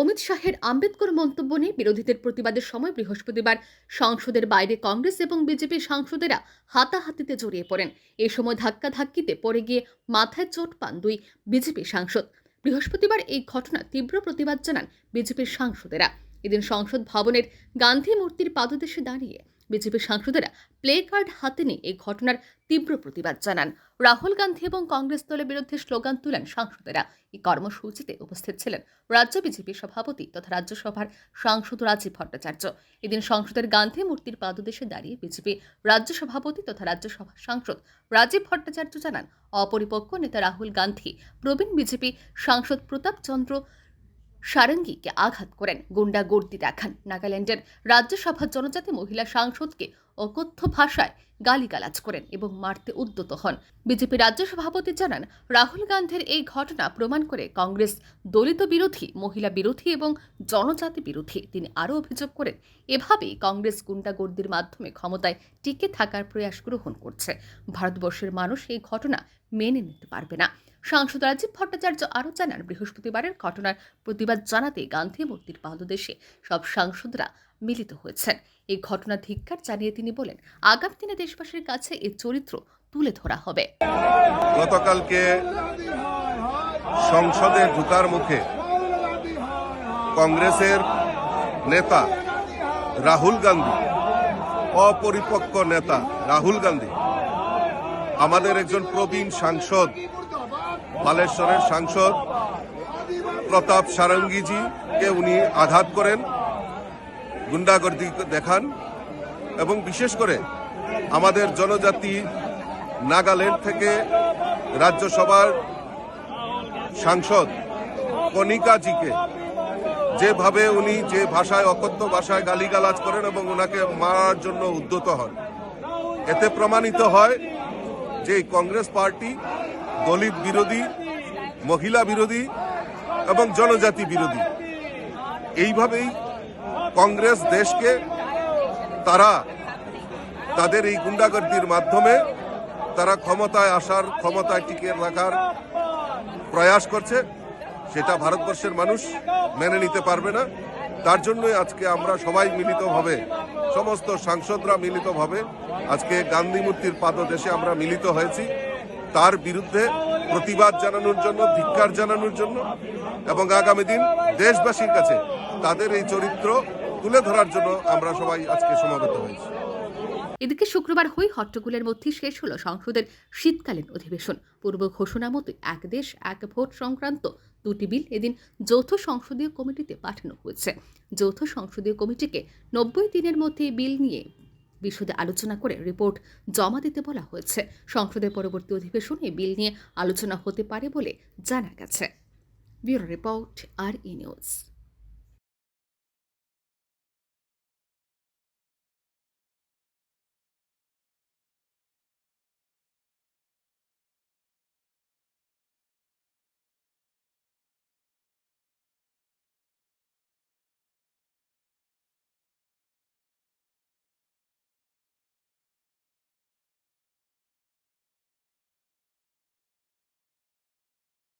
অমিত শাহের আম্বেদকর মন্তব্য নিয়ে বিরোধীদের প্রতিবাদের সময় বৃহস্পতিবার সংসদের বাইরে কংগ্রেস এবং বিজেপি সাংসদেরা হাতাহাতিতে জড়িয়ে পড়েন। এ সময় ধাক্কাধাক্কিতে পড়ে গিয়ে মাথায় চোট পান দুই বিজেপি সাংসদ। বৃহস্পতিবার এই ঘটনা তীব্র প্রতিবাদ জানান বিজেপির সাংসদেরা। এদিন সংসদ ভবনের গান্ধী মূর্তির পাদদেশে দাঁড়িয়ে বিজেপির সাংসদেরা প্লে কার্ড হাতে নিয়ে এই ঘটনার তীব্র প্রতিবাদ জানান। রাহুল গান্ধী এবং কংগ্রেস দলের বিরুদ্ধে স্লোগান তুলেন সাংসদেরা। এই কর্মসূচিতে উপস্থিত ছিলেন রাজ্য বিজেপির সভাপতি তথা রাজ্যসভার সাংসদ রাজীব ভট্টাচার্য। এদিন সংসদের গান্ধী মূর্তির পাদদেশে দাঁড়িয়ে বিজেপি রাজ্য সভাপতি তথা রাজ্যসভা সাংসদ রাজীব ভট্টাচার্য জানান, অপরিপক্ক নেতা রাহুল গান্ধী, প্রবীণ বিজেপি সাংসদ প্রতাপ চন্দ্র সারঙ্গীকে আঘাত করেন। গুন্ডাগর্দি দেখান নাগাল্যান্ডের রাজ্যসভার জনজাতি মহিলা সাংসদকে অকথ্য ভাষায় গালিগালাজ করেন এবং মারতে উদ্যত হন। বিজেপি রাজ্য সভাপতি জানান, রাহুল গান্ধীর এই ঘটনা প্রমাণ করে কংগ্রেস দলিত বিরোধী, মহিলা বিরোধী এবং জনজাতি বিরোধী। তিনি আরও অভিযোগ করেন, এভাবেই কংগ্রেস গুন্ডাগর্দির মাধ্যমে ক্ষমতায় টিকে থাকার প্রয়াস গ্রহণ করছে। ভারতবর্ষের মানুষ এই ঘটনা মেনে নিতে পারবে না। সাংসদ রাজীব ভট্টাচার্য আরও জানান, বৃহস্পতিবারের ঘটনার প্রতিবাদ জানাতে গান্ধী মূর্তির পাদদেশে সব সাংসদরা মিলিত হয়েছেন। এই ঘটনা ধিক্কার জানিয়ে তিনি বলেন, আগামী দিনে দেশবাসীর কাছে এর চরিত্র তুলে ধরা হবে। গতকালকে সংসদে ঢুকার মুখে কংগ্রেসের নেতা রাহুল গান্ধী, অপরিপক্ক নেতা রাহুল গান্ধী, আমাদের একজন প্রবীণ সাংসদ বালেশ্বরের সাংসদ প্রতাপ সারঙ্গীজিকে উনি আঘাত করেন, গুন্ডাগর্দি দেখান এবং বিশেষ করে আমাদের জনজাতি নাগাল্যান্ড থেকে রাজ্যসভার সাংসদ কণিকাজিকে যেভাবে উনি যে ভাষায়, অকথ্য ভাষায় গালিগালাজ করেন এবং ওনাকে মারার জন্য উদ্যত হন। এতে প্রমাণিত হয় যে কংগ্রেস পার্টি দলিত বিরোধী, মহিলা বিরোধী এবং জনজাতি বিরোধী। এইভাবেই কংগ্রেস দেশকে তারা তাদের এই গুন্ডাগর্দির মাধ্যমে তারা ক্ষমতায় আসার, ক্ষমতায় টিকে রাখার প্রয়াস করছে। সেটা ভারতবর্ষের মানুষ মেনে নিতে পারবে না। তার জন্যই আজকে আমরা সবাই মিলিতভাবে, সমস্ত সাংসদরা মিলিতভাবে আজকে গান্ধী মূর্তির পাদদেশে আমরা মিলিত হয়েছি। তার বিরুদ্ধে প্রতিবাদ জানানোর জন্য, ধিক্কার জানানোর জন্য এবং আগামী দিন দেশবাসীর কাছে তাদের এই চরিত্র তুলে ধরার জন্য আমরা সবাই আজকে সমাবেত হয়েছি। এদিকে শুক্রবার হই হট্টগোলের মধ্যে শেষ হলো সংসদের শীতকালীন অধিবেশন। পূর্ব ঘোষণা মতো এক দেশ, এক ভোট সংক্রান্ত দুটি বিল এদিন যৌথ সংসদীয় কমিটিতে পাঠানো হয়েছে। যৌথ সংসদীয় কমিটিকে নব্বই দিনের মধ্যে বিল নিয়ে বিশদে আলোচনা করে রিপোর্ট জমা দিতে বলা হয়েছে। সংসদের পরবর্তী অধিবেশনে বিল নিয়ে আলোচনা হতে পারে বলে জানা গেছে। ব্যুরো রিপোর্ট আর ই নিউজ।